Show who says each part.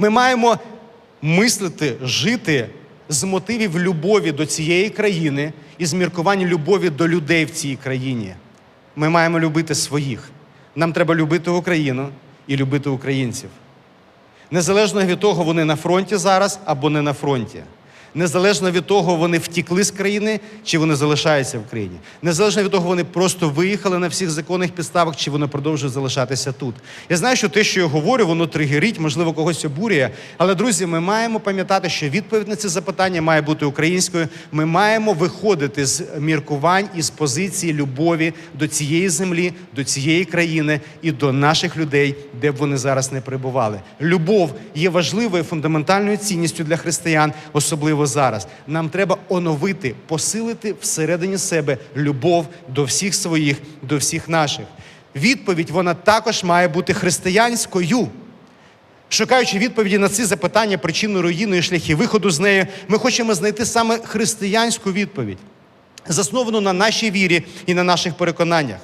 Speaker 1: Ми маємо мислити, жити з мотивів любові до цієї країни і з міркувань любові до людей в цій країні. Ми маємо любити своїх. Нам треба любити Україну і любити українців. Незалежно від того, вони на фронті зараз або не на фронті. Незалежно від того, вони втікли з країни чи вони залишаються в країні. Незалежно від того, вони просто виїхали на всіх законних підставах, чи вони продовжують залишатися тут. Я знаю, що те, що я говорю, воно тригерить, можливо, когось обурює. Але, друзі, ми маємо пам'ятати, що відповідь на ці запитання має бути українською. Ми маємо виходити з міркувань і з позиції любові до цієї землі, до цієї країни і до наших людей, де б вони зараз не перебували. Любов є важливою фундаментальною цінністю для християн, особливо зараз. Нам треба оновити, посилити всередині себе любов до всіх своїх, до всіх наших. Відповідь вона також має бути християнською. Шукаючи відповіді на ці запитання, причину руїни і шляхи виходу з нею, ми хочемо знайти саме християнську відповідь, засновану на нашій вірі і на наших переконаннях.